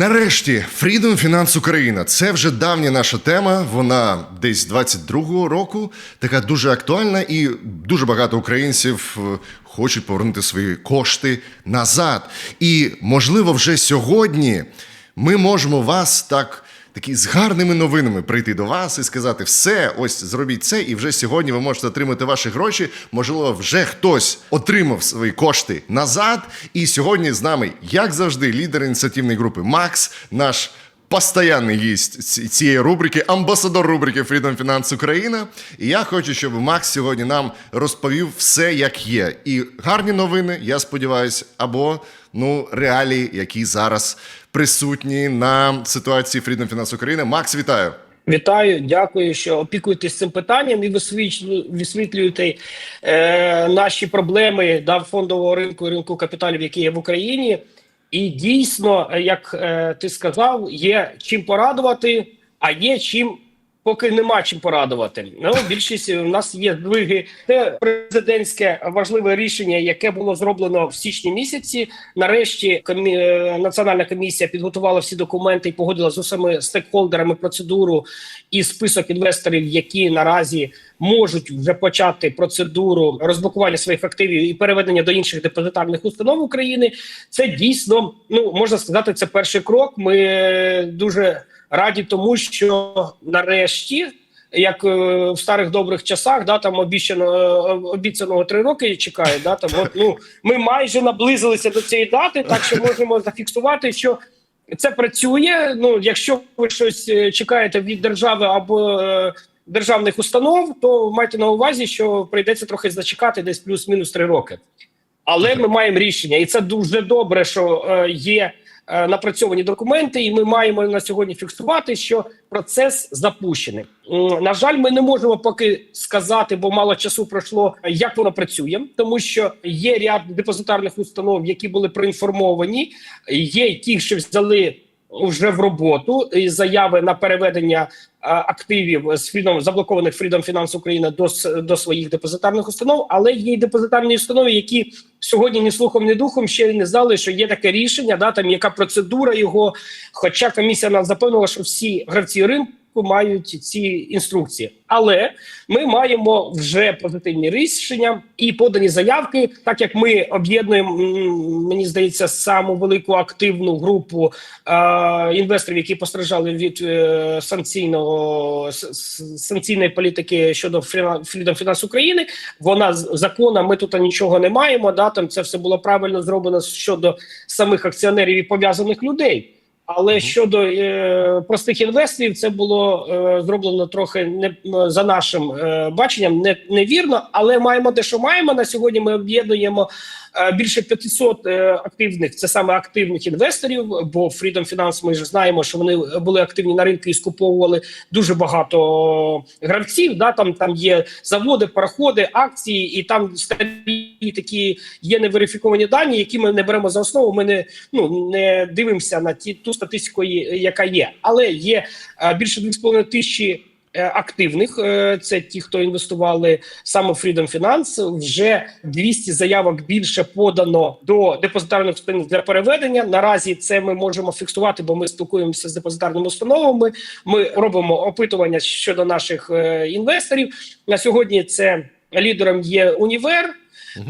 нарешті, Freedom Finance Україна. Це вже давня наша тема. Вона десь 22-го року, така дуже актуальна, і дуже багато українців е, хочуть повернути свої кошти назад. І можливо, вже сьогодні ми можемо вас так. Такі з гарними новинами прийти до вас і сказати: все, ось зробіть це, і вже сьогодні ви можете отримати ваші гроші. Можливо, вже хтось отримав свої кошти назад. І сьогодні з нами, як завжди, лідер ініціативної групи Макс, наш постоянний гість цієї рубрики, амбасадор рубрики Freedom Finance Україна. І я хочу, щоб Макс сьогодні нам розповів все, як є. І гарні новини, я сподіваюся, або ну реалії, які зараз присутні на ситуації Freedom Finance Україна. Макс, вітаю! Вітаю, дякую, що опікуєтесь цим питанням і висвітлю- висвітлюєте е, наші проблеми да, фондового ринку ринку капіталів, які є в Україні. І дійсно, е, як е, ти сказав, є чим порадувати, а є чим. Поки нема чим порадувати. Ну, більшість у нас є здвиги. Це президентське важливе рішення, яке було зроблено в січні місяці. Нарешті комі... е, національна комісія підготувала всі документи і погодила з усіма стейкхолдерами процедуру і список інвесторів, які наразі можуть вже почати процедуру розблокування своїх активів і переведення до інших депозитарних установ України. Це дійсно ну можна сказати, це перший крок. Ми е, дуже раді тому, що нарешті. Як е, в старих добрих часах, да там обіцяно е, обіцяного три роки чекає. Да там от ну ми майже наблизилися до цієї дати, так що можемо зафіксувати, що це працює. Ну, якщо ви щось е, чекаєте від держави або е, державних установ, то майте на увазі, що прийдеться трохи зачекати десь плюс-мінус три роки. Але ми маємо рішення, і це дуже добре, що е, є напрацьовані документи, і ми маємо на сьогодні фіксувати, що процес запущений. На жаль, ми не можемо поки сказати, бо мало часу пройшло, як воно працює, тому що є ряд депозитарних установ, які були проінформовані, є ті, що взяли. Вже в роботу і заяви на переведення а, активів з Freedom, заблокованих Freedom Finance Україна до, до своїх депозитарних установ, але є й депозитарні установи, які сьогодні ні слухом, ні духом ще не знали, що є таке рішення, да там яка процедура його. Хоча комісія нас запевнила, що всі гравці ринку мають ці інструкції, але ми маємо вже позитивні рішення і подані заявки, так як ми об'єднуємо, мені здається, саму велику активну групу е, інвесторів, які постраждали від е, санкційного санкційної політики щодо Freedom Finance України. Вона з- законна, ми тут нічого не маємо. Да, там це все було правильно зроблено щодо самих акціонерів і пов'язаних людей. Але щодо е, простих інвесторів, це було е, зроблено трохи не за нашим е, баченням, не невірно. Але маємо те, що маємо на сьогодні. Ми об'єднуємо більше 500 е, активних, це саме активних інвесторів. Бо Freedom Finance, ми ж знаємо, що вони були активні на ринку і скуповували дуже багато гравців. Да, там там є заводи, пароходи, акції, і там старі такі є неверифіковані дані, які ми не беремо за основу. Ми не ну не дивимося на ті ту статистику, яка є, але є е, більше 2,5 тисячі. Е, Активних е, це ті, хто інвестували саме в Freedom Finance. Вже 200 заявок більше подано до депозитарних установ для переведення. Наразі це ми можемо фіксувати, бо ми спілкуємося з депозитарними установами. Ми робимо опитування щодо наших е, інвесторів. На сьогодні це лідером є універ.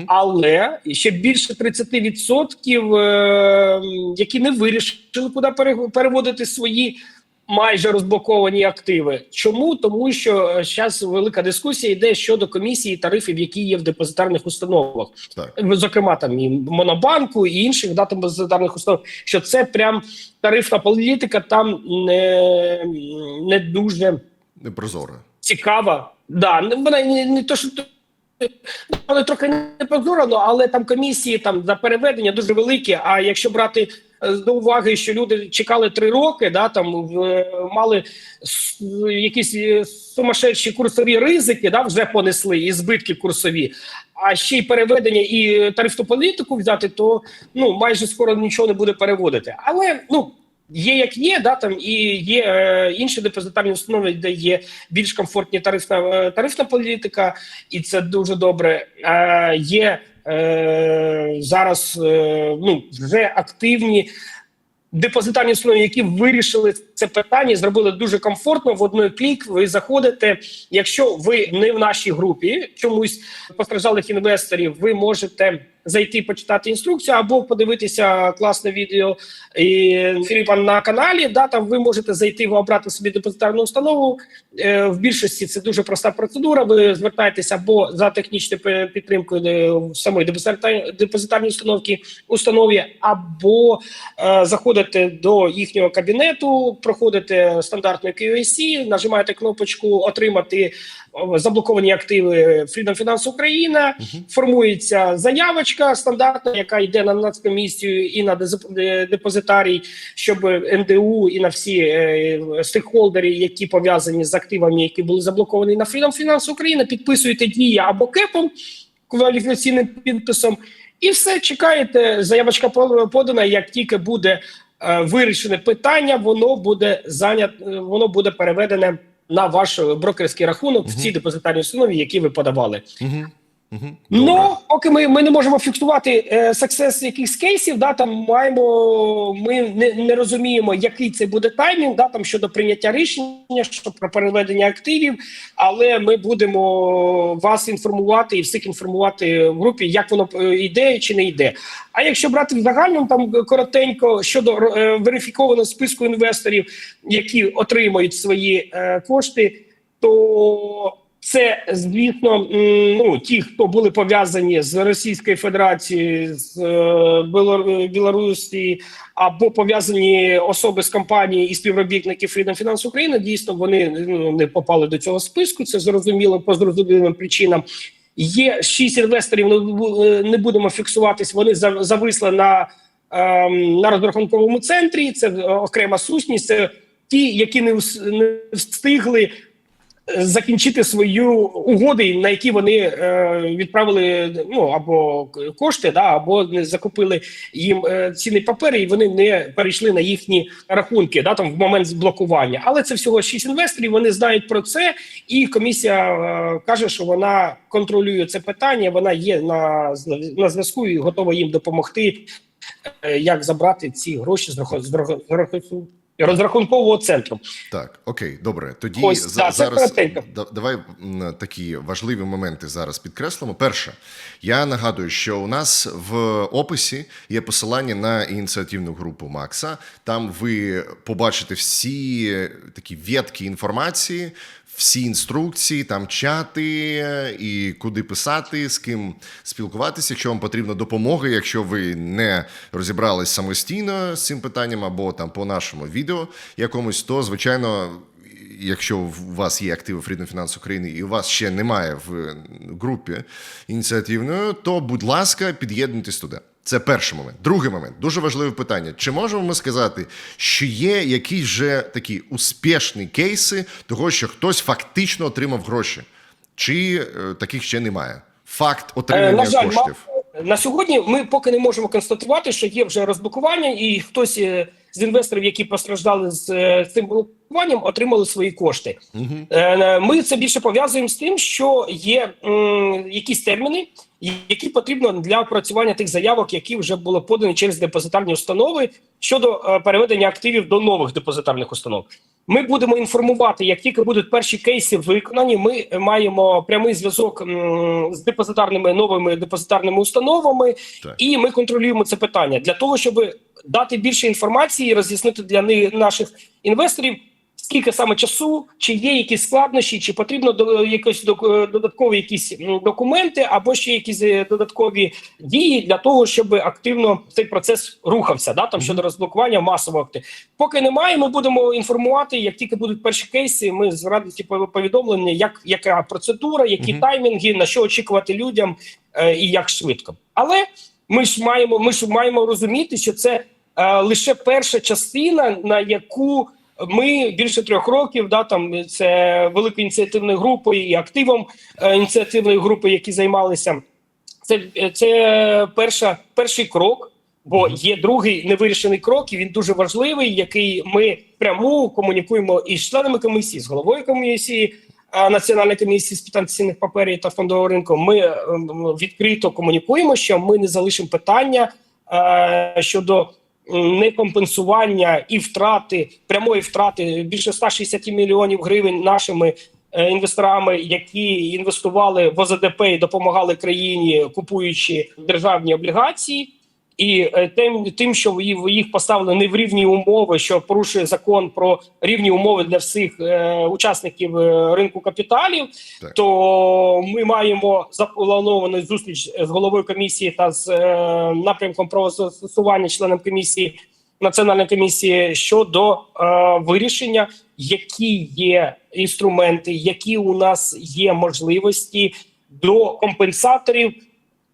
Але ще більше 30%, е, які не вирішили, куди переводити свої майже розблоковані активи. Чому? Тому що зараз велика дискусія йде щодо комісії тарифів, які є в депозитарних установах, Так. зокрема там і Монобанку, і інших да, депозитарних установ. Що це прям тарифна політика там не, не дуже Непрозоро. цікава. Да, не- вона не, не то, що вона трохи не прозоро, але там комісії там за переведення дуже великі. А якщо брати е, до уваги, що люди чекали три роки, да там в- мали якісь е, сумасшедші курсові ризики, да вже понесли і збитки курсові. А ще й переведення і тарифну політику взяти, то ну майже скоро нічого не буде переводити. Але ну Є як є, да там і є е, інші депозитарні установи, де є більш комфортні тарифна е, тарифна політика, і це дуже добре. Е, є е, зараз е, ну вже активні депозитарні установи, які вирішили це питання, зробили дуже комфортно. В одний клік ви заходите. Якщо ви не в нашій групі чомусь постраждалих інвесторів, ви можете зайти почитати інструкцію або подивитися класне відео і Філіпа на каналі. Да, там ви можете зайти обрати собі депозитарну установу. Е, в більшості це дуже проста процедура. Ви звертаєтеся або за технічною підтримкою е, самої депозитар- депозитарній установки установі, або е, заходите до їхнього кабінету, проходите стандартну QAC, нажимаєте кнопочку Отримати заблоковані активи Freedom Finance Україна. Формується заявочка стандартна, яка йде на нацкомісію і на депозитарій, щоб НДУ і на всі е, стейкхолдери, які пов'язані з активами, які були заблоковані на Freedom Finance Україна, підписуєте дія або кепом кваліфікаційним підписом, і все чекаєте. Заявочка подана. Як тільки буде е, вирішене питання, воно буде зайнят, е, воно буде переведене на ваш брокерський рахунок в цій депозитарній установі, які ви подавали. Угу. Угу. Ну, поки ми, ми не можемо фіксувати е, саксес якихось кейсів, да, там маємо, ми не, не розуміємо, який це буде таймінг, да, там щодо прийняття рішення, що про переведення активів, але ми будемо вас інформувати і всіх інформувати в групі, як воно е, йде чи не йде. А якщо брати в загальному, там коротенько щодо е, верифікованого списку інвесторів, які отримують свої е, кошти, то це, звісно, ну ті, хто були пов'язані з Російською Федерацією, з е, Білорусі або пов'язані особи з компанії і співробітники Freedom Finance України, дійсно вони ну, не попали до цього списку. Це зрозуміло по зрозумілим причинам. Є шість інвесторів. ну, е, не будемо фіксуватись. Вони за- зависли на, ем, на розрахунковому центрі. Це е, окрема сутність. Це ті, які не встигли закінчити свою угоди, на які вони е, відправили ну або кошти, да, або не закупили їм е, цінні папери, і вони не перейшли на їхні рахунки, да, там в момент блокування. Але це всього шість інвесторів. Вони знають про це, і комісія е, каже, що вона контролює це питання. Вона є на, на зв'язку і готова їм допомогти, е, як забрати ці гроші з раху- розрахункового центру. Так, окей, добре. Тоді Ось, за, да, зараз да- давай такі важливі моменти зараз підкреслимо. Перше, я нагадую, що у нас в описі є посилання на ініціативну групу Макса. Там ви побачите всі такі в'ятки інформації. Всі інструкції, там чати е, і куди писати, з ким спілкуватися, якщо вам потрібна допомога, якщо ви не розібрались самостійно з цим питанням, або там по нашому відео якомусь, то звичайно. Якщо у вас є активи Freedom Finance України і у вас ще немає в групі ініціативної, то будь ласка, під'єднуйтесь туди. Це перший момент. Другий момент дуже важливе питання. Чи можемо ми сказати, що є якісь вже такі успішні кейси того, що хтось фактично отримав гроші, чи е, таких ще немає? Факт Е, отримання на жаль, коштів. на сьогодні ми поки не можемо констатувати, що є вже розблокування, і хтось е, з інвесторів, які постраждали з е, цим блокуванням, отримали свої кошти. Е, Ми це більше пов'язуємо з тим, що є м, якісь терміни, які потрібно для опрацювання тих заявок, які вже були подані через депозитарні установи щодо е, переведення активів до нових депозитарних установ. Ми будемо інформувати, як тільки будуть перші кейси виконані. Ми маємо прямий зв'язок з депозитарними новими депозитарними установами, Так. і ми контролюємо це питання для того, щоб дати більше інформації, і роз'яснити для ни- наших інвесторів. Скільки саме часу, чи є якісь складнощі, чи потрібно до якось док- додаткові якісь документи, або ще якісь е, додаткові дії для того, щоб активно цей процес рухався, да там щодо розблокування масового активу. Поки немає, ми будемо інформувати. Як тільки будуть перші кейси, ми з радості повідомлення, як яка процедура, які таймінги, на що очікувати людям е, і як швидко. Але ми ж маємо, ми ж маємо розуміти, що це е, лише перша частина, на яку ми більше трьох років, да там це великою ініціативною групою і активом е, ініціативної групи, які займалися. Це, це перша, перший крок, бо є другий невирішений крок, і він дуже важливий, який ми пряму комунікуємо із членами комісії, з головою комісії. е, Національної комісії з питань цінних паперів та фондового ринку ми е, відкрито комунікуємо, що ми не залишимо питання е, щодо некомпенсування і втрати прямої втрати більше 160 мільйонів гривень нашими е, інвесторами, які інвестували в ОЗДП і допомагали країні, купуючи державні облігації. І е, тим, тим, що їх поставили не в рівні умови, що порушує закон про рівні умови для всіх е, учасників е, ринку капіталів, Так. то ми маємо заплановану зустріч з головою комісії та з е, напрямком правозастосування членом комісії національної комісії щодо е, вирішення, які є інструменти, які у нас є можливості до компенсаторів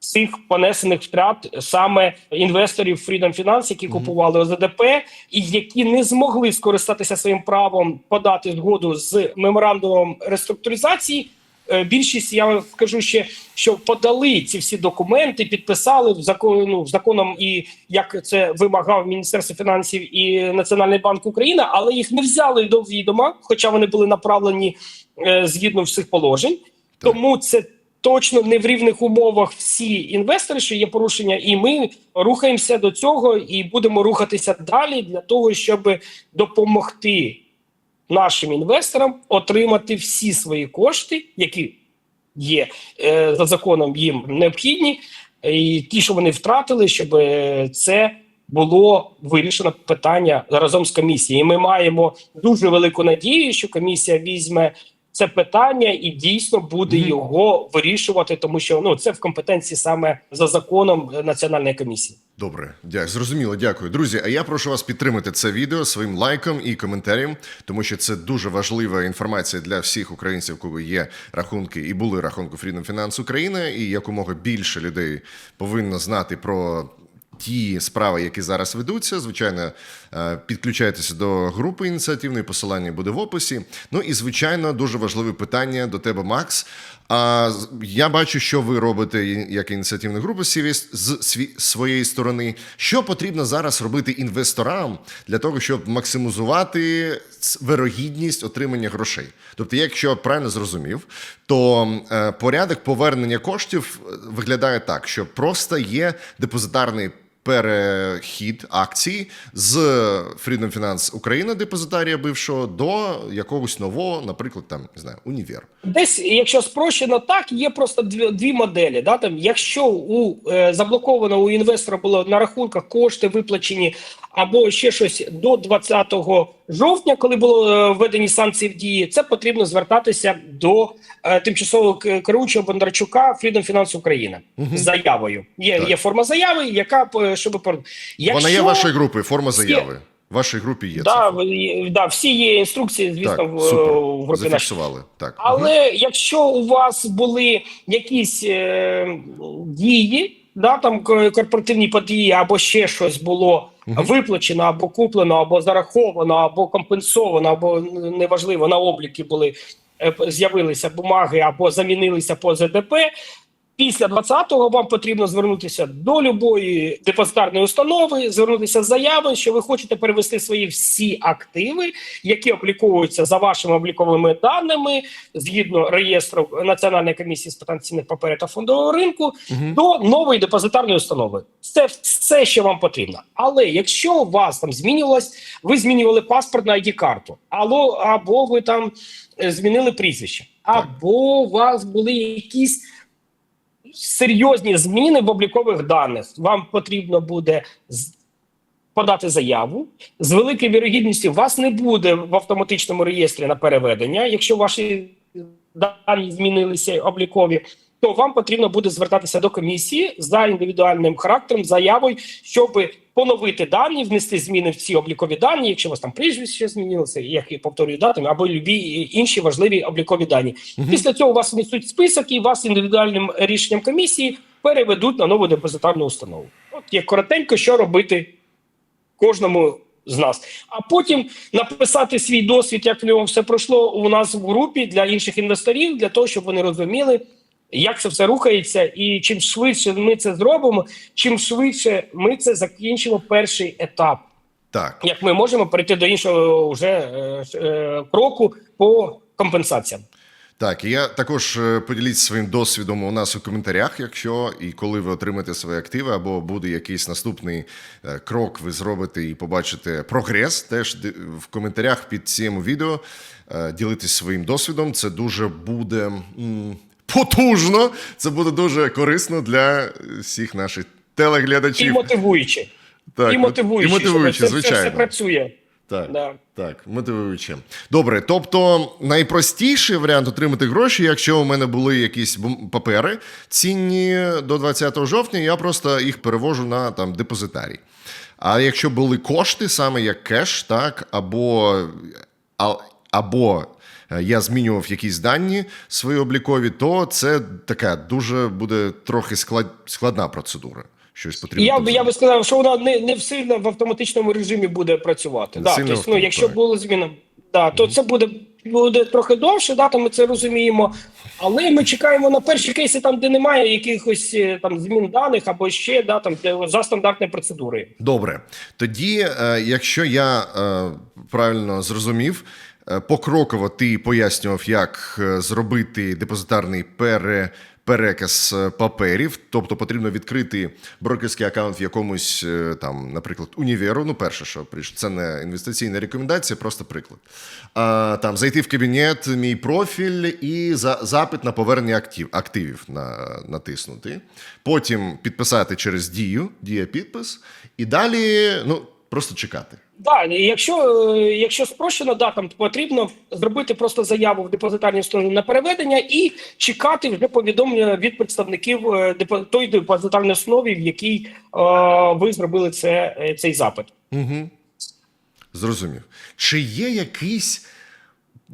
цих понесених втрат саме інвесторів Freedom Finance, які купували ОЗДП, і які не змогли скористатися своїм правом подати згоду з меморандумом реструктуризації. Е, Більшість я вам скажу ще, що подали ці всі документи, підписали в закон, ну, законом і як це вимагав Міністерство фінансів і Національний банк України, але їх не взяли до відома, хоча вони були направлені е, згідно всіх положень. Тому це точно не в рівних умовах всі інвестори, що є порушення, і ми рухаємося до цього і будемо рухатися далі для того, щоб допомогти нашим інвесторам отримати всі свої кошти, які є е, за законом їм необхідні, і ті, що вони втратили, щоб е, це. Було вирішено питання разом з комісією. І Ми маємо дуже велику надію, що комісія візьме це питання і дійсно буде його вирішувати, тому що ну це в компетенції саме за законом національної комісії. Добре, дя- зрозуміло, дякую. Друзі, а я прошу вас підтримати це відео своїм лайком і коментарем, тому що це дуже важлива інформація для всіх українців, кого є рахунки і були рахунки Freedom Finance України, і якомога більше людей повинно знати про. Ті справи, які зараз ведуться, звичайно, е, підключайтеся до групи ініціативної, посилання буде в описі. Ну і звичайно, дуже важливе питання до тебе, Макс. А я бачу, що ви робите як ініціативна група з своєї сторони. Що потрібно зараз робити інвесторам для того, щоб максимізувати вирогідність отримання грошей? Тобто, якщо я правильно зрозумів, то е, порядок повернення коштів е, виглядає так, що просто є депозитарний перехід акцій з Freedom Finance Україна, депозитарія бившого, до якогось нового, наприклад, там не знаю, універ. Десь, якщо спрощено, так є просто дві, дві моделі. Да, там, якщо у е, заблоковано у інвестора було на рахунках кошти виплачені або ще щось до 20 жовтня, коли було е, введені санкції в дії, це потрібно звертатися до е, тимчасового керуючого Бондарчука Freedom Finance Україна з заявою. Є, Так. є форма заяви, яка е, щоб якщо, Вона є вашої групи, форма заяви. В вашій групі є да, це. да, всі є інструкції, звісно, Так, в, супер. в групі. Зафіксували. Так. Але якщо у вас були якісь е, дії, да, там корпоративні події, або ще щось було виплачено, або куплено, або зараховано, або компенсовано, або неважливо, на обліки були е, з'явилися бумаги або замінилися по ЗДП. Після 20-го вам потрібно звернутися до любої депозитарної установи, звернутися з заявою, що ви хочете перевести свої всі активи, які обліковуються за вашими обліковими даними згідно реєстру Національної комісії з питань цінних паперів та фондового ринку, до нової депозитарної установи. Це все, що вам потрібно. Але якщо у вас там змінювалось, ви змінювали паспорт на id карту або, або ви там е, змінили прізвище, або у вас були якісь серйозні зміни в облікових даних. Вам потрібно буде подати заяву. З великою вірогідністю вас не буде в автоматичному реєстрі на переведення, якщо ваші дані змінилися облікові. То вам потрібно буде звертатися до комісії за індивідуальним характером, заявою, щоб поновити дані, внести зміни в ці облікові дані, якщо у вас там прізвище змінилося, як я повторюю датами, або любі інші важливі облікові дані. Після цього у вас внесуть список і вас індивідуальним рішенням комісії переведуть на нову депозитарну установу. От є коротенько, що робити кожному з нас. А потім написати свій досвід, як в ньому все пройшло у нас в групі для інших інвесторів, для того, щоб вони розуміли, як це все рухається, і чим швидше ми це зробимо, чим швидше ми це закінчимо перший етап. Так. Як ми можемо перейти до іншого вже е, е, кроку по компенсаціям. Так, і я також е, поділіться своїм досвідом у нас у коментарях, якщо і коли ви отримаєте свої активи, або буде якийсь наступний е, крок, ви зробите і побачите прогрес. Теж в коментарях під цим відео е, ділитесь своїм досвідом. Це дуже буде потужно. Це буде дуже корисно для всіх наших І телеглядачів. мотивуюче. Так, і мотивуюче, і мотивуюче, це, це все працює. Так, Да. так, мотивуюче. Добре, тобто найпростіший варіант отримати гроші, якщо у мене були якісь папери цінні до 20 жовтня, я просто їх перевожу на там депозитарій. А якщо були кошти, саме як кеш, так, або, а- або я змінював якісь дані свої облікові, то це така дуже буде трохи склад, складна процедура. Щось потрібно. Я б я би сказав, що вона не, не сильно в автоматичному режимі буде працювати. Да, тобто, ну, якщо були зміни, да, то це буде, буде трохи довше, да, то ми це розуміємо. Але ми чекаємо на перші кейси, там, де немає якихось е, там змін даних або ще да, там, де за стандартної процедури. Добре. Тоді, е, якщо я е, правильно зрозумів, е, покроково ти пояснював, як е, зробити депозитарний пере. Переказ е, паперів, тобто потрібно відкрити брокерський аккаунт в якомусь е, там, наприклад, універу. Ну, перше, що прийшло, це не інвестиційна рекомендація, просто приклад. А, там зайти в кабінет, мій профіль і за, запит на повернення актив, активів на, натиснути. Потім підписати через дію, дія підпис, і далі ну, просто чекати. Да, якщо, е, якщо спрощено, да, там потрібно зробити просто заяву в депозитарній установі на переведення і чекати вже повідомлення від представників е, тої депозитарної установи, в якій е, ви зробили це, е, цей запит. Угу. Зрозумів. Чи є якийсь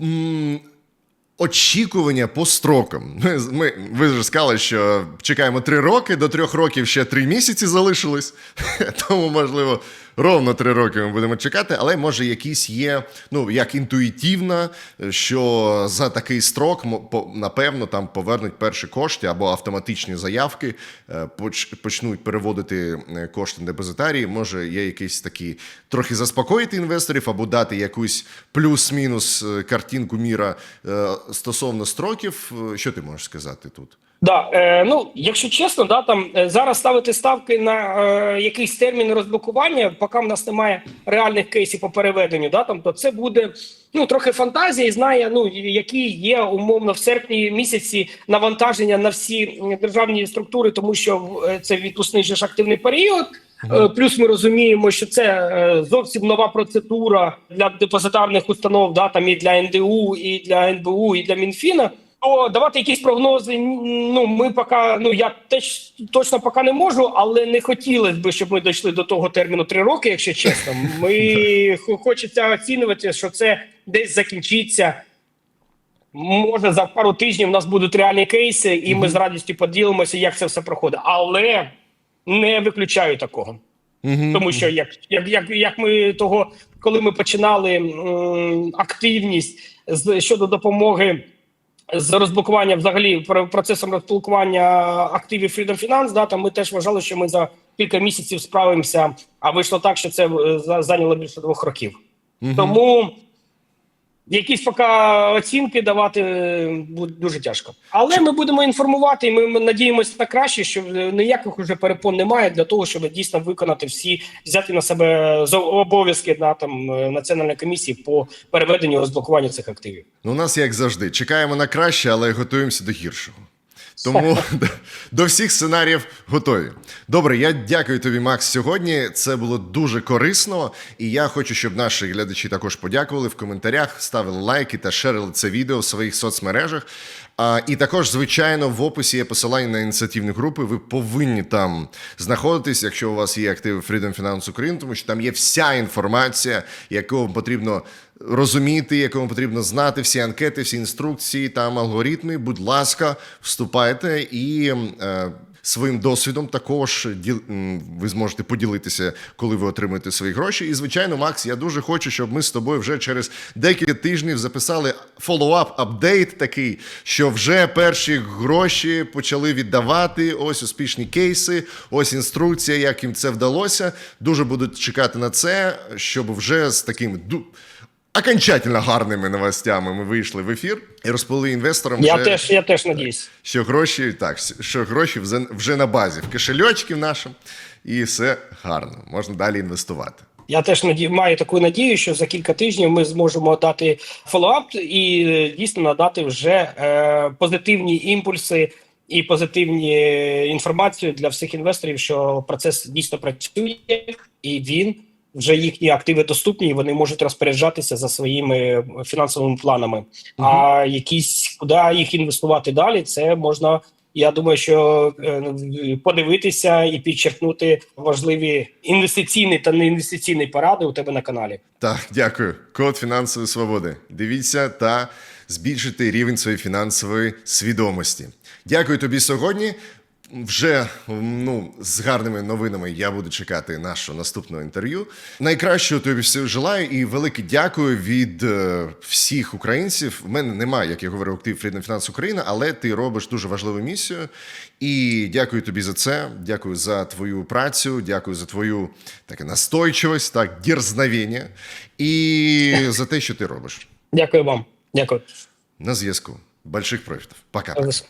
м, очікування по строкам? Ми, ви ж сказали, що чекаємо три роки, до трьох років ще три місяці залишилось. Тому, можливо, ровно три роки ми будемо чекати, але може якісь є, ну, як інтуїтивно, що за такий строк, напевно, там повернуть перші кошти або автоматичні заявки, е, почнуть переводити е, кошти на депозитарії. Може, є якісь такі трохи заспокоїти інвесторів або дати якусь плюс-мінус е, картинку міра стосовно строків. Що ти можеш сказати тут? Да, е, ну якщо чесно, да там е, зараз ставити ставки на е, якийсь термін розблокування, поки в нас немає реальних кейсів по переведенню, да там то це буде ну трохи фантазії. Знає, ну які є умовно в серпні місяці навантаження на всі державні структури, тому що е, це відпускний ж активний період. Е, Плюс ми розуміємо, що це е, зовсім нова процедура для депозитарних установ, да, там і для НДУ, і для НБУ, і для Мінфіна. То давати якісь прогнози. Ну ми поки ну я теж точно поки не можу, але не хотілося б, щоб ми дійшли до того терміну три роки, якщо чесно. Ми хочеться оцінювати, що це десь закінчиться. Може, за пару тижнів у нас будуть реальні кейси, і ми з радістю поділимося, як це все проходить. Але не виключаю такого. Тому що як, як, як, як ми того, коли ми починали м, активність з щодо допомоги з розблокування, взагалі пр- процесом розблокування активів Freedom Finance, да, там ми теж вважали, що ми за кілька місяців справимося. А вийшло так, що це е, за- зайняло більше двох років. Тому якісь поки оцінки давати е, буде дуже тяжко. Але ми будемо інформувати, і ми, надіємося на краще, що е, ніяких уже перепон немає для того, щоб дійсно виконати всі, взяти на себе обов'язки на там е, національної комісії по переведенню розблокуванню цих активів. Ну, у нас як завжди, чекаємо на краще, але готуємося до гіршого. Тому до- до всіх сценаріїв готові. Добре, я дякую тобі, Макс. Сьогодні це було дуже корисно, і я хочу, щоб наші глядачі також подякували в коментарях, ставили лайки та шерили це відео в своїх соцмережах. А, і також, звичайно, в описі є посилання на ініціативні групи. Ви повинні там знаходитись, якщо у вас є активи Freedom Finance Ukraine, тому що там є вся інформація, яку вам потрібно розуміти, яку вам потрібно знати, всі анкети, всі інструкції, там алгоритми. Будь ласка, вступайте і. Е, Своїм досвідом також ви зможете поділитися, коли ви отримаєте свої гроші. І звичайно, Макс, я дуже хочу, щоб ми з тобою вже через декілька тижнів записали фоллоуап апдейт такий, що вже перші гроші почали віддавати. Ось успішні кейси, ось інструкція, як їм це вдалося. Дуже буду чекати на це, щоб вже з таким окончательно гарними новостями ми вийшли в ефір і розповіли інвесторам, Я вже, теж, я теж надіюсь. що гроші так, що гроші вже, вже на базі в кишельочків нашим, і все гарно. Можна далі інвестувати. Я теж наді... маю таку надію, що за кілька тижнів ми зможемо дати фоллоуап і дійсно надати вже е, позитивні імпульси і позитивні інформацію для всіх інвесторів, що процес дійсно працює, і він вже їхні активи доступні, і вони можуть розпоряджатися за своїми фінансовими планами. А якісь куди їх інвестувати далі, це можна. Я думаю, що е, подивитися і підчеркнути важливі інвестиційні та неінвестиційні поради у тебе на каналі. Так, дякую. Код фінансової свободи. Дивіться та збільшити рівень своєї фінансової свідомості. Дякую тобі сьогодні. Вже ну з гарними новинами я буду чекати нашого наступного інтерв'ю. Найкращого тобі всього желаю і велике дякую від е, всіх українців. У мене немає, як я говорив, актив Freedom Finance Україна, але ти робиш дуже важливу місію. І дякую тобі за це. Дякую за твою працю, дякую за твою таке настойчивість, так дерзновення і за те, що ти робиш. Дякую вам. Дякую. На зв'язку. Больших профітів. Пока. Олесь.